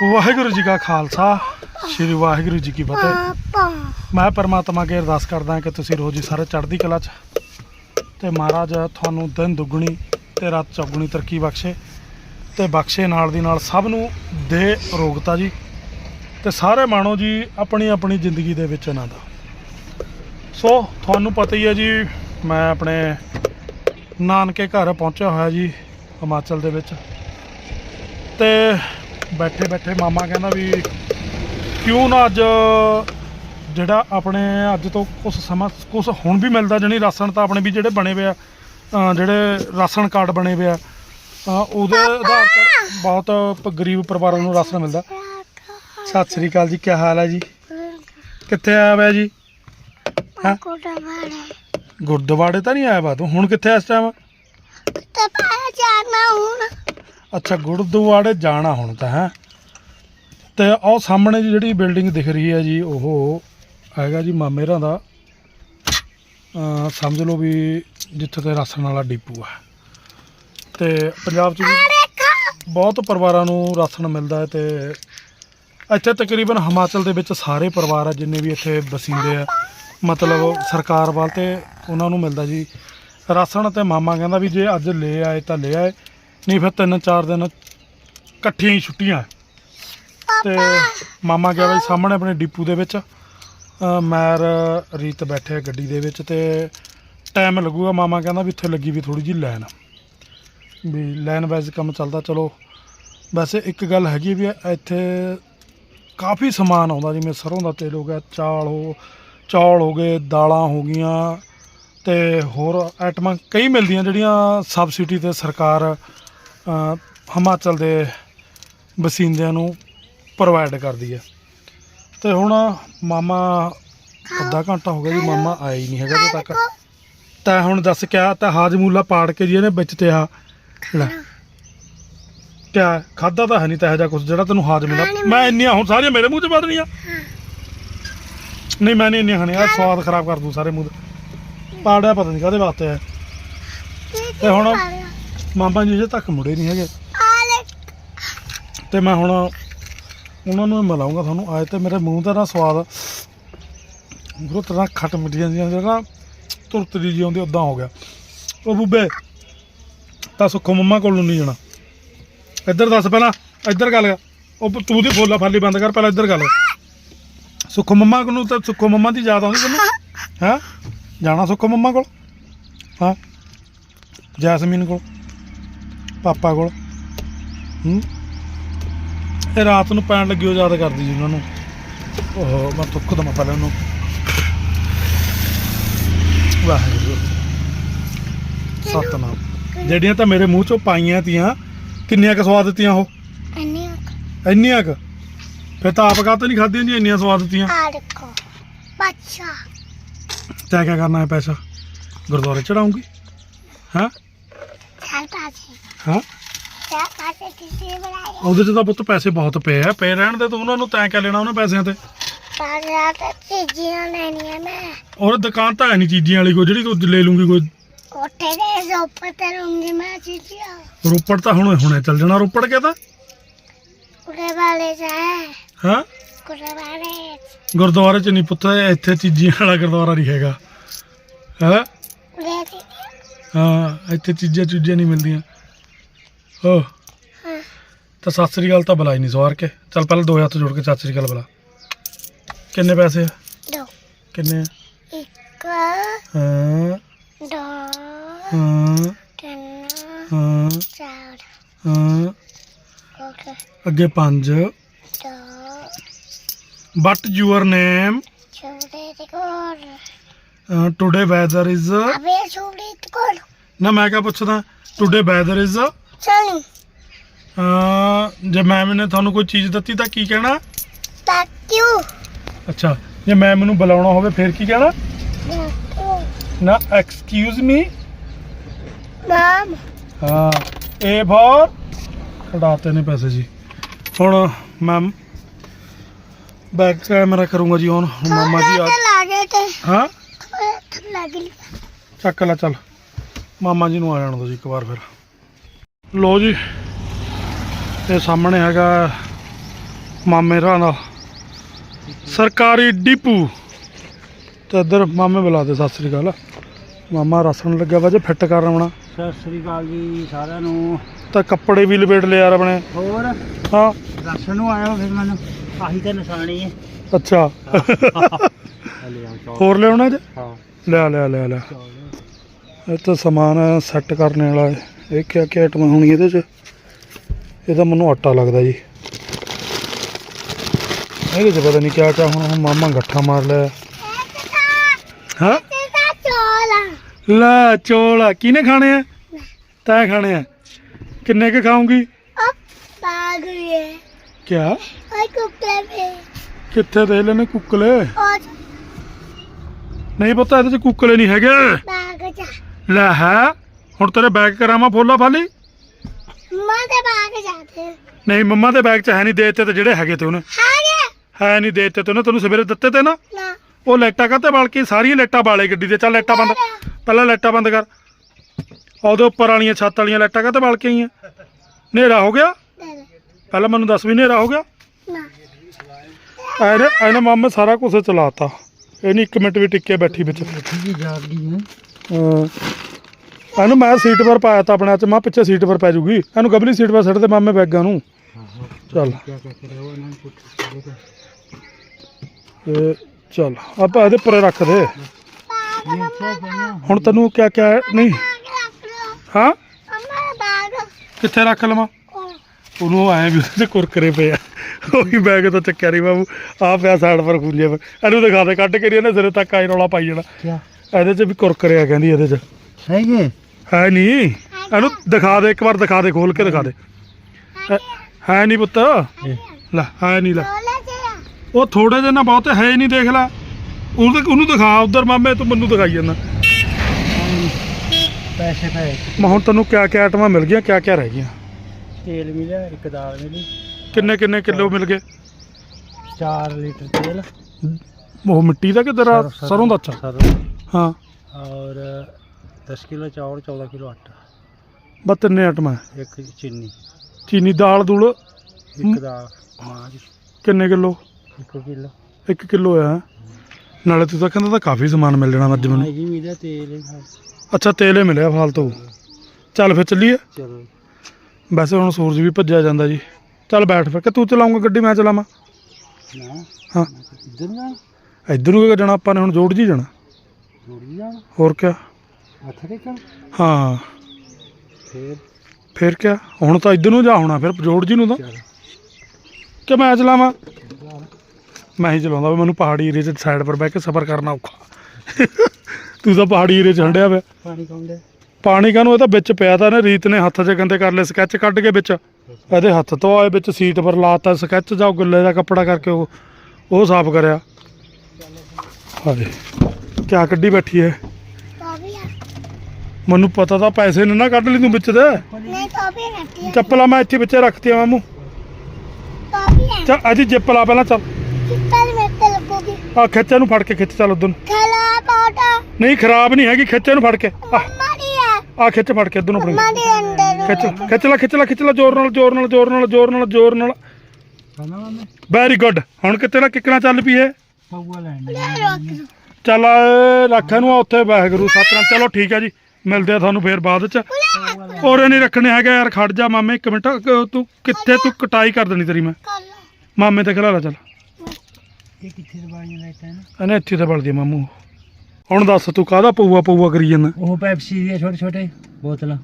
ਵਾਹਿਗੁਰੂ ਜੀ ਕਾ ਖਾਲਸਾ ਸ੍ਰੀ ਵਾਹਿਗੁਰੂ ਜੀ ਕੀ ਫਤਿਹ। ਮੈਂ ਪਰਮਾਤਮਾ ਅੱਗੇ ਅਰਦਾਸ ਕਰਦਾ ਕਿ ਤੁਸੀਂ ਰੋਜ਼ ਹੀ ਸਾਰੇ ਚੜ੍ਹਦੀ ਕਲਾ 'ਚ ਤੇ ਮਹਾਰਾਜ ਤੁਹਾਨੂੰ ਦਿਨ ਦੁੱਗਣੀ ਤੇ ਰਾਤ ਚੌਗੁਣੀ ਤਰੱਕੀ ਬਖਸ਼ੇ ਤੇ ਬਖਸ਼ੇ ਨਾਲ ਦੀ ਨਾਲ ਸਭ ਨੂੰ ਦੇ ਰੋਗਤਾ ਜੀ ਤੇ ਸਾਰੇ ਮਾਣੋ ਜੀ ਆਪਣੀ ਆਪਣੀ ਜ਼ਿੰਦਗੀ ਦੇ ਵਿੱਚ ਇਹਨਾਂ ਦਾ ਸੋ ਤੁਹਾਨੂੰ ਪਤਾ ਹੀ ਹੈ ਜੀ ਮੈਂ ਆਪਣੇ ਨਾਨਕੇ ਘਰ ਪਹੁੰਚਿਆ ਹੋਇਆ ਜੀ ਹਿਮਾਚਲ ਦੇ ਵਿੱਚ ਤੇ ਬੈਠੇ ਬੈਠੇ ਮਾਮਾ ਕਹਿੰਦਾ ਵੀ ਕਿਉਂ ਨਾ ਅੱਜ ਜਿਹੜਾ ਆਪਣੇ ਅੱਜ ਤੋਂ ਕੁਝ ਸਮਾਂ ਕੁਝ ਹੁਣ ਵੀ ਮਿਲਦਾ ਜਣੀ ਰਾਸ਼ਨ ਤਾਂ ਆਪਣੇ ਵੀ ਜਿਹੜੇ ਬਣੇ ਆ ਅਹ ਜਿਹੜੇ ਰਾਸ਼ਨ ਕਾਰਡ ਬਣੇ ਹੋਏ ਆ ਉਹਦੇ ਆਧਾਰ ਤੇ ਬਹੁਤ ਗਰੀਬ ਪਰਿਵਾਰਾਂ ਨੂੰ ਰਾਸ਼ਨ ਮਿਲਦਾ। ਸਤਿ ਸ੍ਰੀ ਅਕਾਲ। ਜੀ ਕੀ ਹਾਲ ਹੈ ਜੀ? ਕਿੱਥੇ ਆਇਆ ਹੋਇਆ ਜੀ? ਹਾਂ? ਗੁਰਦੁਆਰੇ। ਤਾਂ ਨਹੀਂ ਆਇਆ ਵਾ ਤੂੰ? ਹੁਣ ਕਿੱਥੇ ਇਸ ਟਾਈਮ ਤੇ ਪਾਇਆ ਜਾਣਾ ਹੁਣ? ਅੱਛਾ ਗੁਰਦੁਆਰੇ ਜਾਣਾ ਹੁਣ ਤਾਂ ਹੈ। ਤੇ ਉਹ ਸਾਹਮਣੇ ਜਿਹੜੀ ਬਿਲਡਿੰਗ ਦਿਖ ਰਹੀ ਹੈ ਜੀ ਉਹ ਹੈਗਾ ਜੀ ਮਾਮੇਰਾਂ ਦਾ। ਸਮਝ ਲਓ ਵੀ ਜਿੱਥੇ ਤੇ ਰਾਸ਼ਨ ਵਾਲਾ ਡਿਪੂ ਆ। ਤੇ ਪੰਜਾਬ 'ਚ ਵੀ ਬਹੁਤ ਪਰਿਵਾਰਾਂ ਨੂੰ ਰਾਸ਼ਨ ਮਿਲਦਾ ਹੈ ਤੇ ਇੱਥੇ ਤਕਰੀਬਨ ਹਿਮਾਚਲ ਦੇ ਵਿੱਚ ਸਾਰੇ ਪਰਿਵਾਰ ਆ ਜਿੰਨੇ ਵੀ ਇੱਥੇ ਵਸਿੰਦੇ ਆ। ਮਤਲਬ ਸਰਕਾਰ ਵੱਲ ਤੇ ਉਹਨਾਂ ਨੂੰ ਮਿਲਦਾ ਜੀ। ਰਾਸ਼ਨ ਤੇ ਮਾਮਾ ਕਹਿੰਦਾ ਵੀ ਜੇ ਅੱਜ ਲੈ ਆਏ ਤਾਂ ਲੈ ਆਏ। ਨਹੀਂ ਫਿਰ ਤਿੰਨ ਚਾਰ ਦਿਨ ਇਕੱਠੀਆਂ ਹੀ ਛੁੱਟੀਆਂ ਤੇ ਮਾਮਾ ਗਿਆ ਬਈ ਸਾਹਮਣੇ ਆਪਣੇ ਡਿਪੂ ਦੇ ਵਿੱਚ ਮੈਰ ਰੀਤ ਬੈਠੇ ਗੱਡੀ ਦੇ ਵਿੱਚ ਤੇ ਟਾਈਮ ਲੱਗੂਗਾ। ਮਾਮਾ ਕਹਿੰਦਾ ਵੀ ਇੱਥੇ ਲੱਗੀ ਵੀ ਥੋੜੀ ਜਿਹੀ ਲਾਈਨ। ਵੀ ਲਾਈਨ ਵਾਈਜ਼ ਕੰਮ ਚੱਲਦਾ ਚਲੋ। ਵੈਸੇ ਇੱਕ ਗੱਲ ਹੈਗੀ ਵੀ ਇੱਥੇ ਕਾਫੀ ਸਮਾਨ ਆਉਂਦਾ ਜਿਵੇਂ ਸਰੋਂ ਦਾ ਤੇਲ ਹੋ ਗਿਆ ਚਾਲ ਹੋ ਚੌਲ ਹੋ ਗਏ ਦਾਲਾਂ ਹੋ ਗਈਆਂ ਤੇ ਹੋਰ ਆਈਟਮਾਂ ਕਈ ਮਿਲਦੀਆਂ ਜਿਹੜੀਆਂ ਸਬਸਿਡੀ ਤੇ ਸਰਕਾਰ ਹਿਮਾਚਲ ਦੇ ਵਸਿੰਦਿਆਂ ਨੂੰ ਪ੍ਰੋਵਾਈਡ ਕਰਦੀ ਹੈ। ਤੇ ਹੁਣ ਮਾਮਾ ਅੱਧਾ ਘੰਟਾ ਹੋ ਗਿਆ ਜੀ ਮਾਮਾ ਆਇਆ ਹੀ ਨਹੀਂ ਹੈਗਾ ਅਜੇ ਤੱਕ। ਤਾਂ ਹੁਣ ਦੱਸ ਕਿਆ ਤਾਂ ਹਾਜਮੂਲਾ ਪਾੜ ਕੇ ਜੀ ਇਹਨੇ ਵਿੱਚ ਤੇ ਆ। ਲੈ ਕਿਆ ਖਾਦਾ ਤਾਂ ਹੈ ਨਹੀਂ ਤਾਂ ਇਹੋ ਜਿਹਾ ਕੁਝ ਜਿਹੜਾ ਤੈਨੂੰ ਹਾਜ਼ਮ ਮਿਲਾ ਮੈਂ ਇੰਨੀਆਂ ਹੁਣ ਸਾਰੀਆਂ ਮੇਰੇ ਮੂੰਹ 'ਚ ਵੱਧ ਰਹੀਆਂ ਨਹੀਂ ਮੈਂ ਨਹੀਂ ਇੰਨੀਆਂ ਆਹ ਸਵਾਦ ਖਰਾਬ ਕਰ ਦੂੰ ਸਾਰੇ ਮੂੰਹ ਦੇ। ਪਾੜਿਆ ਪਤਾ ਨਹੀਂ ਕਾਹਦੇ ਵਾਸਤੇ ਹੈ ਤੇ ਹੁਣ ਮਾਮਾ ਜੀ ਜੇ ਤੱਕ ਮੁੜੇ ਨਹੀਂ ਹੈਗੇ। ਆਲੇ ਤੇ ਮੈਂ ਹੁਣ ਉਹਨਾਂ ਨੂੰ ਹੀ ਮਿਲਾਉਂਗਾ ਤੁਹਾਨੂੰ। ਅੱਜ ਤੇ ਮੇਰੇ ਮੂੰਹ ਦਾ ਨਾ ਸਵਾਦ ਗੁਰੂ ਤਰ੍ਹਾਂ ਖੱਟ ਮਿੱਠੀਆਂ ਦੀਆਂ ਜਿਹੜਾ ਤੁਰਤਰੀ ਜੀ ਆਉਂਦੀ ਉਦਾਂ ਹੋ ਗਿਆ। ਉਹ ਬੁੱਬੇ, ਤਾਂ ਸੁੱਖੋ ਮੰਮਾ ਕੋਲ ਨੂੰ ਨਹੀਂ ਜਾਣਾ। ਇੱਧਰ ਦੱਸ ਪਹਿਲਾਂ, ਇੱਧਰ ਗੱਲ ਕਰ। ਉਹ ਤੂੰ ਦੀ ਫੋਲਾ ਫਾਲੀ ਬੰਦ ਕਰ, ਪਹਿਲਾਂ ਇੱਧਰ ਗੱਲ। ਸੁੱਖੋ ਮੰਮਾ ਨੂੰ ਤਾਂ ਸੁੱਖੋ ਮੰਮਾ ਦੀ ਯਾਦ ਆਉਂਦੀ ਤੈਨੂੰ? ਹੈਂ? ਜਾਣਾ ਸੁੱਖੋ ਮੰਮਾ ਕੋਲ? ਹਾਂ? ਜੈਸਮੀਨ ਕੋਲ? ਪਾਪਾ ਕੋਲ। ਹੂੰ? ਇਹ ਰਾਤ ਨੂੰ ਪੈਣ ਲੱਗੀ ਉਹ ਯਾਦ ਕਰਦੀ ਜੀ ਉਹਨਾਂ ਨੂੰ। ਓਹੋ ਮੈਂ ਤੁੱਕ ਦਮਾ ਪਹਿਲਾਂ ਉਹਨੂੰ। ਵਾਹਿਗੁਰੂ। ਸਤਨਾਮ। ਜਿਹੜੀਆਂ ਤਾਂ ਮੇਰੇ ਮੂੰਹ ਚੋਂ ਪਾਈਆਂ ਤੀਆਂ ਕਿੰਨੀਆਂ ਕੁ ਸਵਾਦ ਦਿੱਤੀਆਂ ਉਹ? ਅੰਨੀ ਇੰਨੀਆਂ ਕੁ? ਫਿਰ ਤਾਂ ਆਪ ਕਾਹਤੋਂ ਨਹੀਂ ਖਾਧੀਆਂ ਜੀ ਇੰਨੀਆਂ ਸਵਾਦ ਦਿੱਤੀਆਂ? ਆ ਦੇਖੋ ਬੱਚਾ। ਤੈਂ ਕਿਆ ਕਰਨਾ ਹੈ ਪੈਸਾ? ਗੁਰਦੁਆਰੇ ਚੜਾਉਂਗੀ ਹਾਂ? ਚੱਲ ਪਾਸੇ ਹਾਂ? ਕਿਸੇ ਉਹਦੇ 'ਚ ਤਾਂ ਪੁੱਤ ਪੈਸੇ ਬਹੁਤ ਪਏ ਆ। ਪਏ ਰਹਿਣ ਦੇ ਤੂੰ ਉਹਨਾਂ ਨੂੰ ਤੈਂ ਕਿਆ ਲੈਣਾ ਉਹਨਾਂ ਪੈਸਿਆਂ ਤੇ? ਪਾਸਾ ਤੇ ਚੀਜ਼ੀਆਂ ਲੈਣੀਆਂ ਮੈਂ। ਔਰ ਦੁਕਾਨ ਤਾਂ ਹੈ ਨਹੀਂ ਚੀਜ਼ੀਆਂ ਵਾਲੀ ਕੋਈ ਜਿਹੜੀ ਤੂੰ ਲੈ ਲੂੰਗੀ ਕੋਈ। ਕੋਠੇ ਦੇ ਸੋਪੇ ਤੇ ਰੂੰਗੀ ਮੈਂ ਚੀਜ਼ੀਆਂ। ਰੋਪੜ ਤਾਂ ਹੁਣ ਹੁਣੇ ਚੱਲ ਜਾਣਾ। ਰੋਪੜ ਕੇ ਤਾਂ? ਕੁੜੇ ਵਾਲੇ ਜਾਏ ਹਾਂ। ਕੁੜੇ ਵਾਲੇ ਗੁਰਦੁਆਰੇ 'ਚ ਨਹੀਂ ਪੁੱਤ ਇੱਥੇ ਚੀਜ਼ੀਆਂ ਵਾਲਾ ਗੁਰਦੁਆਰਾ ਨਹੀਂ ਹੈਗਾ। ਹੈ? ਕੁੜੇ ਦੀ ਹਾਂ ਇੱਥੇ ਚੀਜ਼ਾਂ ਚੂਜ਼ਾਂ ਨਹੀਂ ਮਿਲਦੀਆਂ। ਹੋ। ਤਾਂ ਸਤਿ ਸ੍ਰੀ ਅਕਾਲ ਤਾਂ ਬੁਲਾਈ ਨਹੀਂ ਸਵਾਰ ਕੇ। ਚੱਲ ਪਹਿਲਾਂ ਦੋ ਹੱਥ ਜੋੜ ਕੇ ਸਤਿ ਸ੍ਰੀ ਅਕਾਲ ਬੁਲਾ। ਕਿੰਨੇ ਪੈਸੇ ਆ? ਦੋ। ਕਿੰਨੇ ਆ? ਇੱਕ। ਹਾਂ। ਦੋ। ਹਾਂ। ਤਿੰਨ। ਹਾਂ। ਚਾਰ। ਹਾਂ। ਓਕੇ। ਅੱਗੇ ਪੰਜ। ਦੋ। ਬਟ ਯੂਅਰ ਨੇਮ ਕੋਲ ਟੁਡੇ ਵੈਦਰ ਇਜ਼ ਅਬੇ ਦੇ ਕੋਲ ਨਾ ਮੈਂ ਕਿਆ ਪੁੱਛਦਾ? ਟੁਡੇ ਵੈਦਰ ਇਜ਼ ਚਲੀ ਜੇ ਮੈਮ ਨੇ ਤੁਹਾਨੂੰ ਕੋਈ ਚੀਜ਼ ਦਿੱਤੀ ਤਾਂ ਕੀ ਕਹਿਣਾ? ਤਾਕਿਓ ਅੱਛਾ ਜੇ ਮੈਮ ਨੂੰ ਬੁਲਾਉਣਾ ਹੋਵੇ ਫਿਰ ਕੀ ਕਹਿਣਾ? ਨਾ ਐਕਸਕਿਊਜ਼ ਮੀ ਮਮ ਹਾਂ ਏ ਫॉर ਕਢਾਤੇ ਨੇ ਪੈਸੇ ਜੀ। ਹੁਣ ਮੈਮ ਬੈਕ ਕੈਮਰਾ ਕਰੂੰਗਾ ਜੀ ਹੁਣ ਹੁਣ ਮਾਮਾ ਜੀ ਆ ਲਾਗੇ ਤੇ। ਹਾਂ? ਲੱਗੀ ਚੱਕ ਲੈ ਚੱਲ। ਮਾਮਾ ਜੀ ਨੂੰ ਆ ਜਾਣ ਦੋ ਜੀ ਇੱਕ ਵਾਰ ਫਿਰ। ਲੋ ਜੀ ਇਹ ਸਾਹਮਣੇ ਹੈਗਾ ਮਾਮੇ ਰਾਂ ਨਾਲ। ਸਰਕਾਰੀ ਡਿਪੂ। ਤੇ ਇੱਧਰ ਮਾਮੇ ਬੁਲਾ ਦੇ ਸਤਿ ਸ੍ਰੀ ਅਕਾਲ। ਮਾਮਾ ਰਸਣ ਲੱਗਿਆ ਵਾ ਜੇ ਫਿੱਟ ਕਰਨ ਆਉਣਾ। ਸਤਿ ਸ੍ਰੀ ਅਕਾਲ ਜੀ ਸਾਰਿਆਂ ਨੂੰ। ਤਾਂ ਕੱਪੜੇ ਵੀ ਲਪੇਟ ਲਏ ਯਾਰ ਆਪਣੇ ਹੋਰ? ਹਾਂ। ਰਾਸ਼ਨ ਨੂੰ ਆਇਆ ਫਿਰ ਮੈਨੂੰ। ਆਹੀ ਤਾਂ ਨਿਸ਼ਾਨੀ ਹੈ। ਅੱਛਾ। ਹੋਰ ਲਿਆਉਣਾ ਜੇ? ਹਾਂ। ਲਿਆ ਲਿਆ ਲਿਆ ਲਿਆ। ਚੌਲ ਇਹ ਤਾਂ ਸਮਾਨ ਸੈੱਟ ਕਰਨ ਵਾਲਾ ਹੈ। ਇਹ ਕਿਆ ਕਿਆ ਆਈਟਮਾਂ ਹੋਣੀ ਇਹਦੇ 'ਚ। ਇਹ ਤਾਂ ਮੈਨੂੰ ਆਟਾ ਲੱਗਦਾ ਜੀ। ਇਹਦੇ 'ਚ ਪਤਾ ਨਹੀਂ ਕਿਆ ਕਿਆ ਹੁਣ ਹੁਣ ਮਾਮਾ ਗੱਠਾ ਮਾਰ ਲਿਆ। ਹਾਂ? ਤੇ ਤਾਂ ਚੋਲਾ ਲੈ ਚੋਲ ਕਿਹਨੇ ਖਾਣੇ ਆ? ਤੈਂ ਖਾਣੇ ਆ। ਕਿੰਨੇ ਕ ਖਾਉਂਗੀ ਅਬ ਬਾਗ ਇਹ ਕਿਆ? ਓਏ ਕੁੱਤੇ ਵੀ ਕਿੱਥੇ ਦੇ ਲੈਣੇ ਕੁੱਕਲੇ? ਨਹੀਂ ਪਤਾ ਇਹਦੇ 'ਚ ਕੁੱਕਲੇ ਨਹੀਂ ਹੈਗੇ। ਬਾਗ ਲੈ ਹੈ। ਹੁਣ ਤੇਰੇ ਬੈਗ ਕਰਾਵਾਂ ਫੋਲਾ ਫਾਲੀ? ਮਾਂ ਦੇ ਬਾਗ ਜਾਤੇ ਨਹੀਂ ਮੰਮਾ ਦੇ ਬੈਗ 'ਚ ਹੈ ਨਹੀਂ ਦੇ ਦਿੱਤੇ ਤੇ ਜਿਹੜੇ ਹੈਗੇ ਤੇ ਉਹਨੇ। ਹਾਗੇ? ਹੈ ਨਹੀਂ ਦੇ ਦਿੱਤੇ ਤੇ ਉਹਨੇ ਤੈਨੂੰ ਸਵੇਰੇ ਦਿੱਤੇ ਤੇ ਨਾ। ਨਾ। ਉਹ ਲਾਈਟਾਂ ਕਾਤੇ ਬਾਲ ਕੇ ਸਾਰੀਆਂ ਲਾਈਟਾਂ ਬਾਲੇ ਗੱਡੀ ਦੇ। ਚੱਲ ਲਾਈਟਾਂ ਬੰਦ ਪਹਿਲਾਂ ਲਾਈਟਾਂ ਬੰਦ ਕਰ। ਉਹਦੇ ਉੱਪਰ ਵਾਲੀਆਂ ਛੱਤ ਵਾਲੀਆਂ ਲਾਈਟਾਂ ਕਾਤੇ ਬਾਲ ਕੇ ਆਈਆਂ? ਹਨੇਰਾ ਹੋ ਗਿਆ? ਦੇ ਦੇ ਪਹਿਲਾਂ ਮੈਨੂੰ ਦੱਸ ਵੀ ਹਨੇਰਾ ਹੋ ਗਿਆ? ਨਾ। ਐਨੇ ਐਨੇ ਮਾਮੇ ਸਾਰਾ ਕੁਝ ਚਲਾਤਾ। ਇਹ ਨਹੀਂ ਇੱਕ ਮਿੰਟ ਵੀ ਟਿੱਕੇ ਬੈਠੀ ਵਿੱਚ। ਜੀ ਜਾਗ ਗਈ ਹੈ। ਹਾਂ। ਇਹਨੂੰ ਮੈਂ ਸੀਟ ਪਰ ਪਾਇਆ ਤਾਂ ਆਪਣੇ ਚ ਮੈਂ ਪਿੱਛੇ ਸੀਟ ਪਰ ਪੈ ਜੂਗੀ। ਇਹਨੂੰ ਗਬਲੀ ਸੀਟ ਪਰ ਸੱਟ ਦੇ ਮਾਮੇ ਬੈਗਾਂ ਨੂੰ। ਚੱਲ। ਇਹ ਚੱਲ ਆਪਾਂ ਇਹਦੇ ਉੱਪਰ ਰੱਖ ਦੇ। ਹੁਣ ਤੈਨੂੰ ਕਿਆ ਕਿਆ ਨਹੀਂ? ਹਾਂ? ਕਿੱਥੇ ਰੱਖ ਲਵਾਂ? ਉਹਨੂੰ ਐ ਵੀ ਉਹਦੇ ਕੁਰਕਰੇ ਪਏ ਆ। ਉਹੀ ਬੈਗ ਤੋਂ ਚੱਕਿਆ ਨਹੀਂ ਬਾਬੂ। ਆ ਪਿਆ ਸਾਈਡ ਪਰ ਖੁੰਝੇ ਪਰ ਇਹਨੂੰ ਦਿਖਾ ਦੇ ਕੱਢ ਕੇ ਇਹਨੇ ਸਿਰੇ ਤੱਕ ਆਈ ਰੌਲਾ ਪਾਈ ਜਾਣਾ। ਇਹਦੇ 'ਚ ਵੀ ਕੁਰਕਰੇ ਆ ਕਹਿੰਦੀ ਇਹਦੇ 'ਚ। ਹੈਗੇ ਹੈ ਨਹੀਂ। ਇਹਨੂੰ ਦਿਖਾ ਦੇ ਇੱਕ ਵਾਰ ਦਿਖਾ ਦੇ ਖੋਲ ਕੇ ਦਿਖਾ ਦੇ। ਹੈ- ਹੈ ਨਹੀਂ ਪੁੱਤ। ਲੈ ਹੈ ਨਹੀਂ ਲੈ। ਉਹ ਥੋੜੇ ਜਿਹੇ ਨਾ ਬਹੁਤ ਹੈ ਹੀ ਨਹੀਂ ਦੇਖ ਲੈ। ਉਹਨੂੰ ਉਹਨੂੰ ਦਿਖਾ ਉਧਰ ਮਾਮੇ ਤੂੰ ਮੈਨੂੰ ਦਿਖਾਈ ਜਾਂਦਾ। ਪੈਸੇ ਪਏ। ਮੈਂ ਹੁਣ ਤੈਨੂੰ ਕਿਆ ਕਿਆ ਆਈਟਮਾਂ ਮਿਲ ਗਈਆਂ ਕਿਆ ਕਿਆ ਰਹਿ ਗਈਆਂ? ਤੇਲ ਮਿਲਿਆ ਇੱਕ ਦਾਲ ਮਿਲੀ। ਕਿੰਨੇ ਕਿੰਨੇ ਕਿਲੋ ਮਿਲ ਗਏ? 4 ਲੀਟਰ ਤੇਲ। ਉਹ ਮਿੱਟੀ ਦਾ ਕਿ ਸਰੋਂ- ਦਾ ਅੱਛਾ। ਸਰੋਂ। ਹਾਂ। और दस किलो चावल चौदह किलो आटा ਬਸ ਤਿੰਨੇ ਆਈਟਮਾਂ एक चीनी ਚੀਨੀ ਦਾਲ ਦੂਲ एक हम्म। दाल माज ਕਿੰਨੇ ਕਿਲੋ एक किलो 1 ਕਿਲੋ ਆ ਨਾਲੇ ਤੂੰ ਤਾਂ ਕਹਿੰਦਾ ਤਾਂ ਕਾਫੀ ਸਮਾਨ ਮਿਲ ਜਾਣਾ ਅੱਜ ਮੈਨੂੰ जी मिला तेल है। ਅੱਛਾ ਤੇਲ ਹੀ ਮਿਲਿਆ ਫਾਲਤੂ ਚੱਲ ਫਿਰ ਚੱਲੀਏ चलो ਵੈਸੇ ਹੁਣ ਸੂਰਜ ਵੀ ਭੱਜਿਆ ਜਾਂਦਾ ਜੀ ਚੱਲ ਬੈਠ ਫਿਰ ਕਿ ਤੂੰ ਚਲਾਉਂਗਾ ਗੱਡੀ ਮੈਂ ਚਲਾਵਾਂ ना ਹਾਂ इधर ना ਇੱਧਰ ਨੂੰ ਕਿਉਂ ਜਾਣਾ ਆਪਾਂ ਨੇ ਹੁਣ ਜੋੜ ਜੀ ਜਾਣਾ जोड़ी जाना ਹੋਰ ਕਿਆ ਹਾਂ। ਫੇਰ? ਫਿਰ ਕਿਆ? ਹੁਣ ਤਾਂ ਇਧਰ ਨੂੰ ਜਾ ਹੋਣਾ ਫਿਰ ਜੋੜ ਜੀ ਨੂੰ ਤਾਂ। ਕਿ ਮੈਂ ਚਲਾਵਾਂ? ਮੈਂ ਹੀ ਚਲਾਉਂਦਾ ਵਾ ਮੈਨੂੰ ਪਹਾੜੀ ਏਰੀਆ 'ਚ ਸਾਈਡ ਪਰ ਬਹਿ ਕੇ ਸਫ਼ਰ ਕਰਨਾ ਔਖਾ। ਤੂੰ ਤਾਂ ਪਹਾੜੀ ਏਰੀਆ 'ਚ ਹੰਡਿਆ ਪਿਆ। ਪਾਣੀ ਕੌਂਦੇ ਪਾਣੀ ਕਾਨੂੰ ਇਹ ਤਾਂ ਵਿੱਚ ਪਿਆ ਤਾਂ ਨੇ ਰੀਤ ਨੇ ਹੱਥ 'ਚ ਗੰਦੇ ਕਰ ਲਏ ਸਕੈਚ ਕੱਢ ਕੇ ਵਿੱਚ। ਇਹਦੇ ਹੱਥ ਧੋਏ ਵਿੱਚ ਸੀਟ ਪਰ ਲਾਤਾ ਸਕੈਚ ਜਾਂ ਗੁੱਲੇ ਦਾ ਕੱਪੜਾ ਕਰਕੇ ਉਹ ਉਹ ਸਾਫ਼ ਕਰਿਆ। ਹਾਏ ਕਿਆ ਕੱਢੀ ਬੈਠੀ ਹੈ। ਮੈਨੂੰ ਪਤਾ ਤਾਂ ਪੈਸੇ ਨੇ ਨਾ ਕੱਢ ਲਈ ਤੂੰ ਵਿੱਚ ਦੇ नहीं तो भी रहती है ਚੱਪਲਾਂ ਮੈਂ ਇੱਥੇ ਵਿੱਚੇ ਰੱਖਤੀ ਆ ਮਾਮੂ तो भी है ਚੱਲ ਅਜੀ ਜਿੱਪ ਲਾ ਪਹਿਲਾਂ ਚੱਲ कितना में ते लगोगी ਆ ਖਿੱਚ ਇਹਨੂੰ ਫੜ ਕੇ ਖਿੱਚ ਚੱਲ ਉਧਰ खला पाटा ਨਹੀਂ ਖਰਾਬ ਨਹੀਂ ਹੈਗੀ ਖਿੱਚ ਇਹਨੂੰ ਫੜ ਕੇ ਆ मम्मा दी है ਆ ਖਿੱਚ ਫੜ ਕੇ ਇਧਰ ਨੂੰ ਆਪਣੀ मम्मा दी अंदर ਖਿੱਚ ਖਿੱਚ ਲੈ ਖਿੱਚ ਲੈ ਖਿੱਚ ਲੈ ਜ਼ੋਰ ਨਾਲ ਜ਼ੋਰ ਨਾਲ ਜ਼ੋਰ ਨਾਲ ਜ਼ੋਰ ਨਾਲ ਜ਼ੋਰ ਨਾਲ खाना वाला ਵੈਰੀ ਗੁੱਡ ਹੁਣ ਕਿਤੇ ਨਾ ਕਿੱਕਣਾ ਚੱਲ ਪਈਏ पौवा लैंड ले रोक दो ਚੱਲ ਏ, ਰੱਖ ਇਹਨੂੰ ਉੱਥੇ ਵਾਹਿਗੁਰੂ ਸਤਨਾਮ ਚਲੋ ਠੀਕ ਹੈ ਜੀ ਮਿਲਦੇ ਆ ਤੁਹਾਨੂੰ ਫੇਰ ਬਾਅਦ ਚ। ਔਰ ਨਹੀਂ ਰੱਖਣੇ ਹੈਗੇ ਯਾਰ ਖੜ ਜਾ ਮਾਮੇ ਇੱਕ ਮਿੰਟ ਤੂੰ ਕਿੱਥੇ ਤੂੰ ਕਟਾਈ ਕਰ ਦੇਣੀ ਤੇਰੀ ਮੈਂ। ਮਾਮੇ ਤੇ ਖਲਾਲਾ ਚੱਲ। ਇਹ ਕਿੱਥੇ ਦਵਾਈਆਂ ਲੈਤਾ ਨਾ? ਇਹਨੇ ਇੱਥੇ ਤੇ ਬਲਦੀ ਮਾਮੂ। ਹੁਣ ਦੱਸ ਤੂੰ ਕਾਹਦਾ ਪਊਆ ਪਊਆ ਕਰੀ ਜਾਂਦਾ? ਉਹ ਪੈਪਸੀ ਦੀਆਂ ਛੋਟੇ ਛੋਟੇ ਬੋਤਲਾਂ।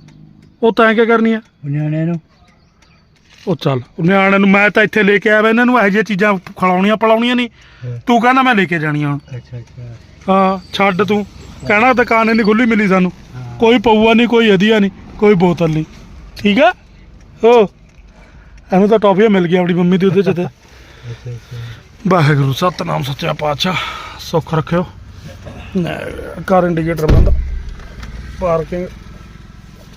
ਉਹ ਤਾਂ ਐਂ ਕਿਆ ਕਰਨੀ ਆ ਉਹ ਨੂੰ। ਉਹ ਚੱਲ ਉਹ ਨੂੰ ਮੈਂ ਤਾਂ ਇੱਥੇ ਲੈ ਕੇ ਆਇਆ ਨੂੰ ਇਹੋ ਚੀਜ਼ਾਂ ਖਿਲਾਉਣੀਆਂ ਪਿਲਾਉਣੀਆਂ ਨਹੀਂ। ਤੂੰ ਕਹਿੰਦਾ ਮੈਂ ਲੈ ਕੇ ਜਾਣੀਆਂ ਹੁਣ। ਅੱਛਾ ਅੱਛਾ। ਹਾਂ ਛੱਡ ਤੂੰ। ਕਹਿਣਾ ਦੁਕਾਨ ਇਹਨੀ ਖੁੱਲੀ ਮਿਲੀ ਸਾਨੂੰ। ਕੋਈ ਪਊਆ ਨਹੀਂ, ਕੋਈ ਹਦੀਆ ਨਹੀਂ, ਕੋਈ ਬੋਤਲ ਨਹੀਂ। ਠੀਕ ਹੈ ਹੋ। ਇਹਨੂੰ ਤਾਂ ਟੌਫੀਆਂ ਮਿਲ ਗਈਆਂ ਆਪਣੀ ਮੰਮੀ ਦੀ ਉਹਦੇ ਚ ਤੇ। ਵਾਹਿਗੁਰੂ, ਸਤਨਾਮ ਸੱਚਾ ਪਾਤਸ਼ਾਹ, ਸੁੱਖ ਰੱਖਿਓ। ਕਾਰ ਇੰਡੀਕੇਟਰ ਬੰਦ। ਪਾਰਕਿੰਗ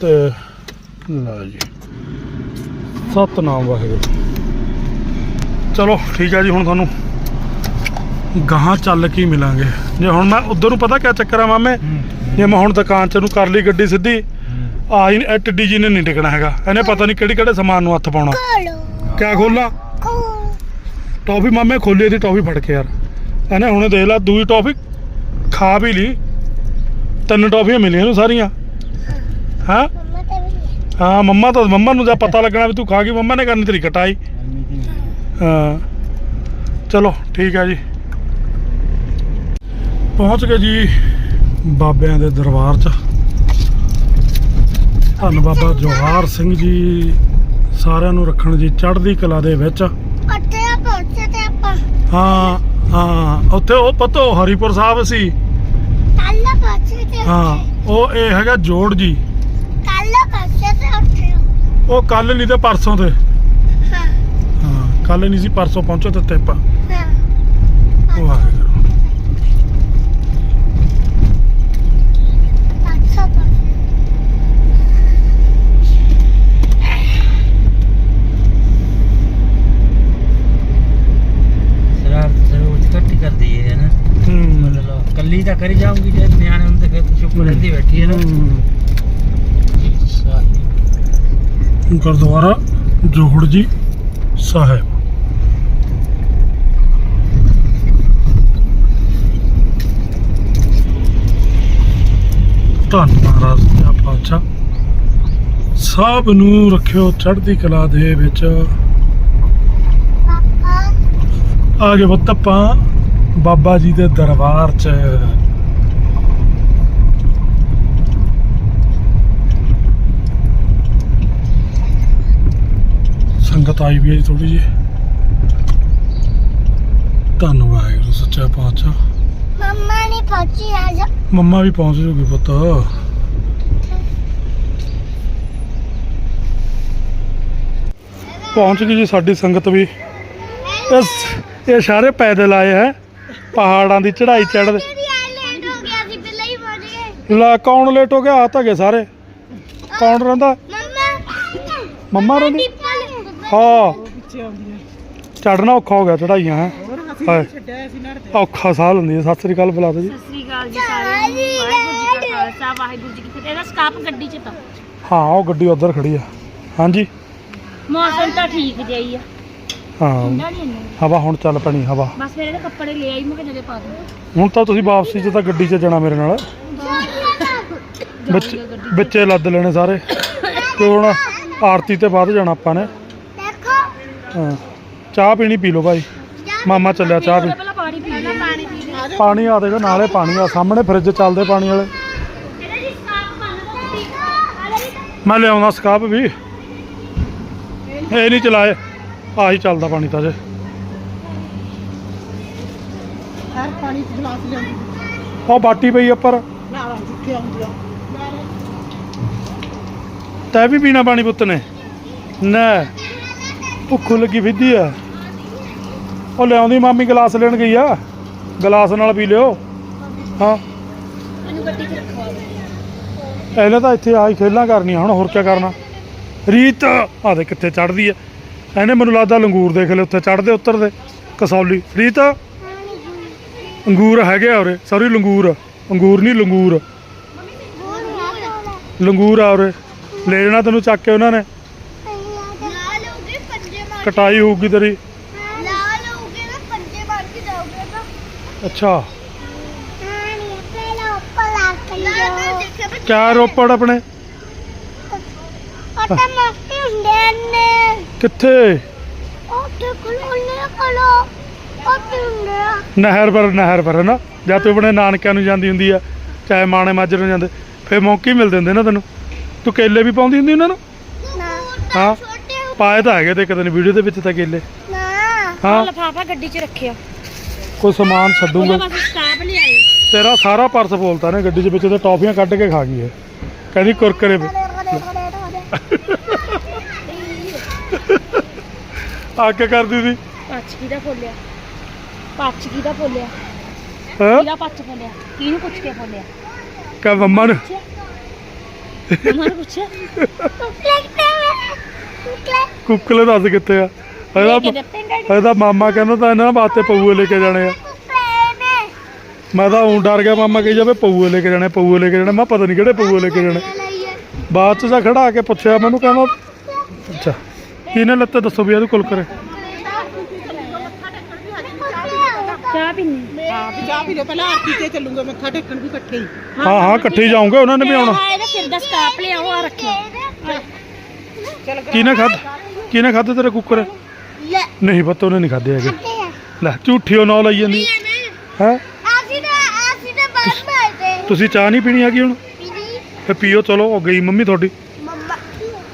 ਤੇ ਲਓ ਜੀ। ਸਤਨਾਮ ਵਾਹਿਗੁਰੂ। ਚਲੋ, ਠੀਕ ਹੈ ਜੀ, ਹੁਣ ਤੁਹਾਨੂੰ ਗਾਹਾਂ ਚੱਲ ਕੇ ਮਿਲਾਂਗੇ। ਜੇ ਹੁਣ ਮੈਂ ਉਧਰ ਨੂੰ ਪਤਾ ਕਿਆ ਚੱਕਰ ਆ ਮਾਮੇ? ਜੇ ਮੈਂ ਹੁਣ ਦੁਕਾਨ ਚ ਨੂੰ ਕਰ ਲਈ ਗੱਡੀ ਸਿੱਧੀ ਆ ਹੀ ਇਹ ਟਿੱਡੀ ਜੀ ਨੇ ਨਹੀਂ ਟਿਕਣਾ ਹੈਗਾ। ਇਹਨੇ ਪਤਾ ਨਹੀਂ ਕਿਹੜੇ ਕਿਹੜੇ ਸਮਾਨ ਨੂੰ ਹੱਥ ਪਾਉਣਾ। ਕਿਆ ਖੋਲਾਂ ਟੌਫੀ ਮਾਮੇ ਖੋਲੀ ਦੀ ਟੌਫੀ ਫੜ ਕੇ ਯਾਰ। ਇਹਨੇ ਹੁਣੇ ਦੇਖ ਲਾ ਦੂਜੀ ਟੌਫੀ ਖਾ ਵੀ ਲਈ। ਤਿੰਨ ਟੌਫੀਆਂ ਮਿਲੀਆਂ ਨੂੰ ਸਾਰੀਆਂ। ਹਾਂ? ਹਾਂ ਮੰਮਾ ਤਾਂ ਮੰਮਾ ਨੂੰ ਜਾਂ ਪਤਾ ਲੱਗਣਾ ਵੀ ਤੂੰ ਖਾ ਗਈ ਮੰਮਾ ਨੇ ਕਰਨੀ ਤੇਰੀ ਕਟਾਈ। ਹਾਂ। ਚਲੋ ਠੀਕ ਹੈ ਜੀ। ਪਹੁੰਚ ਗਏ ਜੀ। ਬਾਬਿਆਂ ਦੇ ਦਰਬਾਰ 'ਚ। ਧੰਨ ਬਾਬਾ ਜੋਹਾਰ ਸਿੰਘ ਜੀ ਸਾਰਿਆਂ ਨੂੰ ਰੱਖਣ ਜੀ ਚੜ੍ਹਦੀ ਕਲਾ ਦੇ ਵਿੱਚ। ਉੱਥੇ ਆ ਪਹੁੰਚੇ ਤੇ ਆਪਾਂ। ਹਾਂ ਹਾਂ ਉੱਥੇ ਉਹ ਪਤੋ ਹਰੀਪੁਰ ਸਾਹਿਬ ਸੀ। ਕੱਲ ਪਹੁੰਚੇ ਤੇ ਹਾਂ ਉਹ ਇਹ ਹੈਗਾ ਜੋੜ ਜੀ। ਕੱਲ ਪਹੁੰਚੇ ਤੇ ਉੱਥੇ। ਉਹ ਕੱਲ ਨਹੀਂ ਤੇ ਪਰਸੋਂ ਤੇ। ਹਾਂ। ਹਾਂ ਕੱਲ ਨਹੀਂ ਸੀ ਪਰਸੋਂ ਪਹੁੰਚੋ ਤੇ ਟਿੱਪ ਹਾਂ। ਵਾਹਿਗੁਰੂ ਅੱਛਾ ਪਹੁੰਚੇ ਸ਼ਰਾਰਤ ਸਰੋਜ ਘੱਟ ਹੀ ਕਰਦੀ ਹੈ ਨਾ ਹੂੰ ਮਤਲਬ ਕੱਲੀ ਤਾਂ ਕਰੀ ਜਾਊਂਗੀ ਜੇ ਨਿਆਣੇ ਹੁੰਦੇ ਫਿਰ ਤਾਂ ਚੁੱਪ ਰਹਿੰਦੀ ਬੈਠੀ ਹੈ ਨਾ ਹੂੰ। ਸਾਰੀ। ਧੰਨ ਮਹਾਰਾਜ ਦਾ ਪਾਤਸ਼ਾਹ ਸਭ ਨੂੰ ਰੱਖਿਓ ਚੜ੍ਹਦੀ ਕਲਾ ਦੇ ਵਿੱਚ ਪਾਪਾ ਆ ਗਏ ਪੁੱਤ ਆਪਾਂ ਬਾਬਾ ਜੀ ਦੇ ਦਰਬਾਰ 'ਚ। ਸੰਗਤ ਆਈ ਵੀ ਹੈ ਥੋੜੀ ਜੀ ਧੰਨਵਾਦ ਵਾਹਿਗੁਰੂ ਸੱਚਾ ਪਾਤਸ਼ਾਹ। ਮੰਮਾ ਨਹੀਂ ਪਹੁੰਚੀ ਆ ਜਾ ਮੰਮਾ ਵੀ ਪਹੁੰਚ ਜੂਗੀ ਪੁੱਤ। ਪਹੁੰਚ ਗਈ ਜੀ ਸਾਡੀ ਸੰਗਤ ਵੀ। ਇਹ ਸਾਰੇ ਪੈਦਲ ਆਏ ਹੈ। ਪਹਾੜਾਂ ਦੀ ਚੜ੍ਹਾਈ ਚੜ੍ਹਦੇ ਆਈਲੈਂਡ ਹੋ ਗਿਆ ਸੀ ਪਹਿਲਾਂ ਹੀ ਪਹੁੰਚ ਗਏ। ਲੈ ਕੌਣ ਲੇਟ ਹੋ ਗਿਆ? ਆ ਤਾਂ ਗਏ ਸਾਰੇ। ਕੌਣ ਰਹਿੰਦਾ? ਮੰਮਾ ਮੰਮਾ ਰਹਿੰਦੀ? ਹਾਂ। ਚੜਨਾ ਔਖਾ ਹੋ ਗਿਆ ਚੜਾਈਆਂ ਹੈ। ਹਾਏ। ਔਖਾ ਸਾਹ ਲੈਂਦੀ ਹੈ ਸਤਿ ਸ੍ਰੀ ਅਕਾਲ ਬੁਲਾ ਦਿਓ ਜੀ। ਸਤਿ ਸ੍ਰੀ ਅਕਾਲ ਜੀ ਸਾਰਿਆਂ ਨੂੰ। ਵਾਹਿਗੁਰੂ ਜੀ ਕਾ ਖਾਲਸਾ ਵਾਹਿਗੁਰੂ ਜੀ ਕੀ ਫਤਿਹ। ਇਹਦਾ ਸਟਾਪ ਗੱਡੀ 'ਚ ਤਾਂ। ਹਾਂ ਉਹ ਗੱਡੀ ਉਧਰ ਖੜੀ ਆ। ਹਾਂਜੀ। ਮੌਸਮ ਤਾਂ ਠੀਕ ਜਿਹਾ ਹੀ ਆ। ਹਾਂ। ਠੰਡਾ ਨਹੀਂ ਇੰਨਾ। ਹਵਾ ਹੁਣ ਚੱਲ ਪੈਣੀ ਹਵਾ। ਬਸ ਫਿਰ ਇਹਦੇ ਕੱਪੜੇ ਲੈ ਆਈ ਮੈਂ ਕਿ ਜਦੇ ਪਾ ਦੂੰ। ਹੁਣ ਤਾਂ ਤੁਸੀਂ ਵਾਪਸੀ 'ਚ ਤਾਂ ਗੱਡੀ 'ਚ ਜਾਣਾ ਮੇਰੇ ਨਾਲ। ਵਿੱਚ ਵਿੱਚੇ ਲੱਦ ਲੈਣੇ ਸਾਰੇ। ਤੇ ਹੁਣ ਆਰਤੀ ਤੇ ਬਾਅਦ ਜਾਣਾ ਆਪਾਂ ਨੇ। ਦੇਖੋ। ਹਾਂ। ਚਾਹ ਪੀਣੀ ਪੀ ਲਓ ਭਾਈ। ਮਾਮਾ ਚੱਲਿਆ ਚਾਹ ਪੀ ਪਹਿਲਾਂ ਪਾਣੀ ਪੀ ਲੈ ਪਾਣੀ ਪੀ ਲੈ ਪਾਣੀ ਆ ਦੇਗਾ ਨਾਲੇ ਪਾਣੀ ਆ। ਸਾਹਮਣੇ ਫ੍ਰਿਜ ਚੱਲਦੇ ਪਾਣੀ ਵਾਲੇ। ਇਹਦਾ ਜੀ ਸਟਾਪ ਬੰਨ ਦੋ ਮੈਂ ਲਿਆਉਂਦਾ ਸਕਾਪ ਵੀ। ਇਹ ਨਹੀਂ ਚਲਾਏ। ਆਹੀ ਚੱਲਦਾ ਪਾਣੀ ਤਾਂ ਜੇ। ਉਹ ਬਾਟੀ ਪਈ ਉੱਪਰ। ਤੈ ਵੀ ਪੀਣਾ ਪਾਣੀ ਪੁੱਤ ਨੇ। ਨਾ। ਭੁੱਖ ਲੱਗੀ ਫਿੱਦੀ ਆ। ਉਹ ਲਿਆਉਂਦੀ ਮਾਮੀ ਗਲਾਸ ਲੈਣ ਗਈ ਆ। ਗਲਾਸ ਨਾਲ ਪੀ ਲਿਓ। ਹਾਂ। ਇਹਨੂੰ ਗੱਡੀ 'ਚ ਰੱਖਵਾ ਇਹਨੇ ਤਾਂ ਇੱਥੇ ਆਹੀ ਖੇਲਾਂ ਕਰਨੀਆਂ ਹੁਣ ਹੋਰ ਕੀ ਕਰਨਾ। ਰੀਤ ਆ ਦੇ ਕਿੱਥੇ ਚੜਦੀ ਐ ਇਹਨੇ ਮੈਨੂੰ ਲੱਗਦਾ ਲੰਗੂਰ ਦੇਖ ਲੈ ਉੱਥੇ ਚੜਦੇ ਉਤਰਦੇ, ਕਸੌਲੀ। ਰੀਤ ਅੰਗੂਰ ਹੈਗੇ ਆ ਉਰੇ ਸੌਰੀ ਲੰਗੂਰ। ਅੰਗੂਰ ਨਹੀਂ, ਲੰਗੂਰ। ਲੰਗੂਰ ਆ ਉਰੇ। ਲੈ ਜਾਣਾ ਤੈਨੂੰ ਚੱਕ ਕੇ ਉਹਨਾਂ ਨੇ। ਕਟਾਈ ਹੋਊਗੀ ਤੇਰੀ। ਲਾਲ ਹੋ ਨਾ ਪੰਜੇ ਮਾਰ ਕੇ ਜਾਓਗੇ ਤਾਂ ਅੱਛਾ। ਕਿਆ ਰੋਪੜ ਆਪਣੇ? ਪਤਾ ਹੁੰਦੇ ਨੇ ਕਿੱਥੇ? ਉੱਥੇ ਕੋਲੋਂ ਕੋਲੋਂ। ਉੱਥੇ ਹੁੰਦੇ ਆ। ਨਹਿਰ ਪਰ ਨਹਿਰ ਪਰ ਨਾ ਜਾਂ ਤੂੰ ਆਪਣੇ ਨਾਨਕਿਆਂ ਨੂੰ ਜਾਂਦੀ ਹੁੰਦੀ ਆ ਚਾਹੇ ਮਾਣੇ ਮਾਜਰ ਨੂੰ ਜਾਂਦੇ ਫੇਰ ਮੌਕੇ ਮਿਲਦੇ ਹੁੰਦੇ ਨਾ ਤੈਨੂੰ। ਤੂੰ ਕੇਲੇ ਵੀ ਪਾਉਂਦੀ ਹੁੰਦੀ ਉਹਨਾਂ ਨੂੰ? ਨਾ। ਹਾਂ? ਛੋਟੇ ਪਾਏ ਤਾਂ ਹੈਗੇ ਤੇ ਇੱਕ ਦਿਨ ਵੀਡੀਓ ਦੇ ਵਿੱਚ ਤਾਂ ਕੇਲੇ। ਨਾ। ਹਾਂ? ਲਫਾਫਾ ਗੱਡੀ 'ਚ ਰੱਖਿਆ। ਕੋਈ ਸਮਾਨ ਛੱਡੂਗਾ? ਉਹਦਾ ਬਸ ਸਟਾਪ ਲਿਆਇਓ ਤੇਰਾ ਸਾਰਾ ਪਰਸ ਬੋਲਤਾ ਨੇ ਗੱਡੀ 'ਚ ਵਿੱਚ ਤੇ ਟੌਫੀਆਂ ਕੱਢ ਕੇ ਖਾ ਗਈ ਹੈ ਕਹਿੰਦੀ ਕੁਰਕਰੇ ਕੇ ਕਰਦੀ ਸੀ। ਪੱਚ ਕਿਹਦਾ ਫੋਲਿਆ? ਪੱਚ ਕਿਹਦਾ ਫੋਲਿਆ? ਹਾਂ? ਕਿਹਦਾ ਪੱਚ ਫੋਲਿਆ? ਕਿਹਨੂੰ ਪੁੱਛ ਕੇ ਫੋਲਿਆ? ਕਹ ਮੰਮਾ ਨੂੰ ਮਮਾ ਨੂੰ ਪੁੱਛਿਆ ਕੁੱਕਲੇ ਦੱਸ ਕਿੱਥੇ ਆ? ਕੇ ਇਹਦਾ ਇਹਦਾ ਮਾਮਾ ਕਹਿੰਦਾ ਤਾਂ ਇਹਨਾਂ ਵਾਸਤੇ ਪਊਏ ਲੈ ਕੇ ਜਾਣੇ ਆ। ਮੈਂ ਤਾਂ ਉਂ ਡਰ ਗਿਆ ਮਾਮਾ ਕਹੀ ਜਾਵੇ ਪਊਏ ਲੈ ਕੇ ਜਾਣੇ ਪਊਏ ਲੈ ਕੇ ਜਾਣੇ। ਮੈਂ ਪਤਾ ਨਹੀਂ ਕਿਹੜੇ ਪਊਏ ਲੈ ਕੇ ਜਾਣੇ। ਬਾਅਦ ਚ ਜਾ ਖੜਾ ਕੇ ਪੁੱਛਿਆ ਮੈਨੂੰ ਕਹਿੰਦਾ ਅੱਛਾ। ਕਿਹਨੇ ਲੱਤੇ ਦੱਸੋ ਵੀ ਇਹਦੇ ਕੁਲਕਰੇ ਚਾਹ ਪੀਣੀ। ਹਾਂ ਵੀ ਚਾਹ ਪੀ ਲਓ ਪਹਿਲਾਂ ਆਰਤੀ ਤੇ ਚੱਲੂਗਾ ਮੱਥਾ ਟੇਕਣ ਵੀ ਇਕੱਠੇ ਹੀ। ਹਾਂ ਹਾਂ ਇਕੱਠੇ ਹੀ ਜਾਉਂਗੇ ਉਹਨਾਂ ਨੇ ਵੀ ਆਉਣਾ। ਹਾਂ ਇਹਦਾ ਫਿਰ ਦਾ ਸਕਾਪ ਲਿਆਓ ਆ ਰੱਖਿਓ ਚਲ ਕਿਹਨੇ ਖਾਧ ਕਿਹਨੇ ਖਾਧੇ ਤੇਰੇ ਕੁੱਕਰ? ਲੈ। ਨਹੀਂ ਪਤਾ ਉਹਨੇ ਨਹੀਂ ਖਾਧੇ ਹੈਗੇ। ਲੈ ਝੂਠਿਓ ਨਾ ਲਈ ਜਾਂਦੀ। ਹੈ ਅਸੀਂ ਤਾਂ ਅਸੀਂ ਤਾਂ ਬਾਹਰ ਮਾਰਦੇ। ਤੁਸੀਂ ਚਾਹ ਨਹੀਂ ਪੀਣੀ ਹੈਗੀ ਹੁਣ? ਪੀਦੀ ਫੇ ਪੀਓ ਚਲੋ ਉਹ ਗਈ ਮੰਮੀ ਤੁਹਾਡੀ ਮੰਮਾ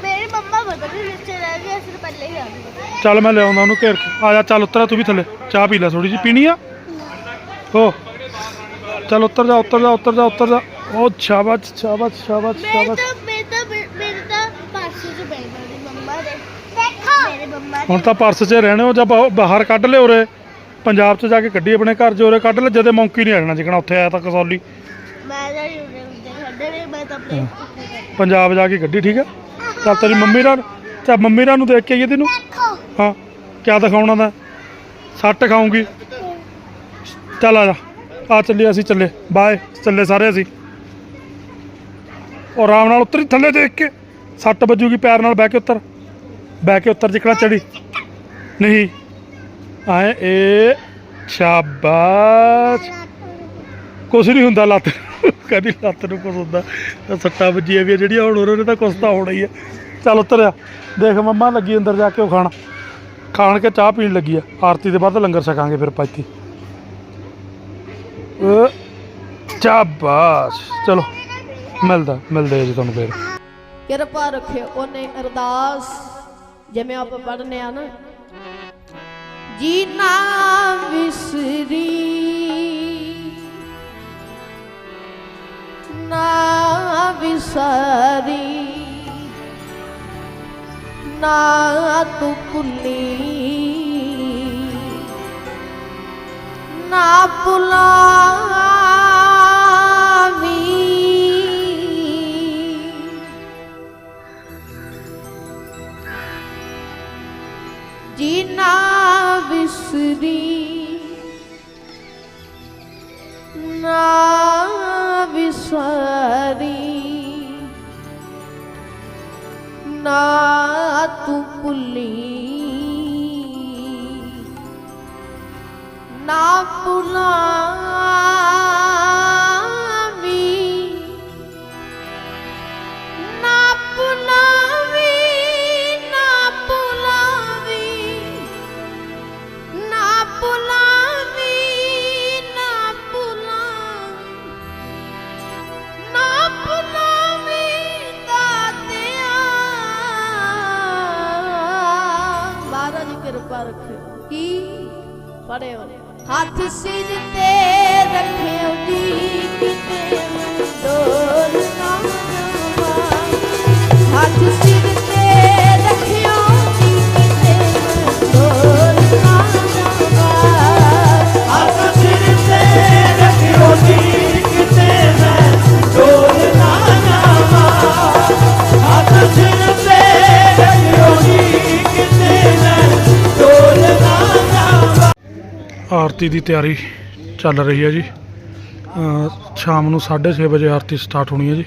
ਮੇਰੀ ਮੰਮਾ ਬਦਲ ਰਿਸ਼ਤੇ ਰਹਿ ਗਏ ਅਸੀਂ ਤਾਂ ਪਹਿਲੇ ਹੀ ਆ ਗਏ ਚੱਲ ਮੈਂ ਲਿਆਉਂਦਾ ਉਹਨੂੰ ਘੇਰ ਕੇ। ਆ ਜਾ ਚੱਲ ਉੱਤਰ ਤੂੰ ਵੀ ਥੱਲੇ। ਚਾਹ ਪੀ ਲੈ ਥੋੜੀ ਜਿਹੀ। ਪੀਣੀ ਆ? ਹੋ। ਚੱਲ ਉੱਤਰ ਜਾ ਉੱਤਰ ਜਾ ਉੱਤਰ ਜਾ ਉੱਤਰ ਜਾ। ਉਹ ਸ਼ਾਬਾਸ਼ ਸ਼ਾਬਾਸ਼ ਸ਼ਾਬਾਸ਼ ਸ਼ਾਬਾਸ਼। ਤਾਂ ਤਾਂ ਤਾਂ ਹੁਣ ਤਾਂ ਪਰਸ 'ਚ ਰਹਿਣੇ ਹੋ ਜਾਂ ਬਾਹ- ਬਾਹਰ ਕੱਢ ਲਿਓ ਉਰੇ। ਪੰਜਾਬ 'ਚ ਜਾ ਕੇ ਕੱਢੀ ਆਪਣੇ ਘਰ 'ਚ ਉਰੇ ਕੱਢ ਲੈ ਜਦੇ ਮੌਂਕੀ ਨਹੀਂ ਆਣਾ ਜਿਕਣਾ ਉੱਥੇ ਆਇਆ ਤਾਂ ਕਸੌਲੀ। ਤਾਂ ਤਾਂ ਪੰਜਾਬ ਜਾ ਕੇ ਕੱਢੀ ਠੀਕ ਹੈ ਚੱਲ ਤੇਰੀ ਮੰਮੀ ਰਾਂ ਚਾ ਮੰਮੀ ਰਾਂ ਨੂੰ ਦੇਖ ਕੇ ਆਈਏ ਤੈਨੂੰ। ਹਾਂ, ਕਿਆ ਦਿਖਾਉਣਾ ਦਾ ਸੱਟ ਖਾਉਂਗੀ ਚੱਲ ਆ ਜਾ। ਆ ਚੱਲੀਏ ਅਸੀਂ ਚੱਲੇ। ਬਾਏ। ਚੱਲੇ ਸਾਰੇ ਅਸੀਂ। ਉਹ ਆਰਾਮ ਨਾਲ ਉੱਤਰੀ ਥੱਲੇ ਦੇਖ ਕੇ। ਸੱਟ ਵੱਜੂਗੀ ਪੈਰ ਨਾਲ ਬਹਿ ਕੇ ਉੱਤਰ। ਬਹਿ ਕੇ ਉੱਤਰ ਜਿਕਣਾ ਚੜੀ। ਨਹੀਂ। ਆਏ ਏ ਸ਼ਾਬਾਸ਼। ਕੁਛ ਨਹੀਂ ਹੁੰਦਾ ਲੱਤ ਨੂੰ। ਕਦੀ ਲੱਤ ਨੂੰ ਕੁਛ ਹੁੰਦਾ। ਸੱਟਾਂ ਵੱਜੀਆਂ ਵੀ ਆ। ਜਿਹੜੀਆਂ ਹੁਣ ਉਹਨਾਂ ਨੇ ਤਾਂ ਕੁਛ ਤਾਂ ਹੋਣਾ ਹੀ ਆ। ਚੱਲ ਉੱਤਰ ਆ। ਦੇਖ ਮੰਮਾ, ਲੱਗੀ ਅੰਦਰ ਜਾ ਕੇ ਉਹ ਖਾਣਾ। ਖਾਣ ਕੇ ਚਾਹ ਪੀਣ ਲੱਗੀ ਆ। ਆਰਤੀ ਦੇ ਬਾਅਦ ਲੰਗਰ ਛਕਾਂਗੇ ਫਿਰ ਪਾਈਤੀ ਚਾਬਾਸ਼ ਚਲੋ, ਮਿਲਦਾ, ਮਿਲਦੇ ਜੀ ਤੁਹਾਨੂੰ ਫੇਰ। ਕਿਰਪਾ ਰੱਖਿਓ, ਉਹਨੇ ਅਰਦਾਸ, ਜਿਵੇਂ ਆਪਾਂ ਪੜ੍ਹਨੇ ਆ ਨਾ। ਜੀ ਨਾ ਵਿਸਰੀ, ਨਾ ਵਿਸਾਰੀ। ਨਾ ਤੂੰ ਭੁੱਲੀ। ਨਾ ਭੁਲਾਵੀ। ਜੀਨਾ ਵਿਸਰੀ ਨਾ ਵਿਸ਼ਰੀ। ਨਾ ਤੂੰ ਭੁੱਲੀ ਨਾ ਭੁਲਾਵੀ ਪੜਿਓ ਹੱਥ ਸਿਰ ਤੇ ਰੱਖਿਓ ਜੀ ਕਿਤੇ ਡੋਲ ਨਾ ਜਾਵਾਂ ਹੱਥ ਸਿਰ ਆਰਤੀ ਦੀ ਤਿਆਰੀ ਚੱਲ ਰਹੀ ਹੈ ਜੀ। ਸ਼ਾਮ ਨੂੰ 6:30 ਵਜੇ ਆਰਤੀ ਸਟਾਰਟ ਹੋਣੀ ਹੈ ਜੀ।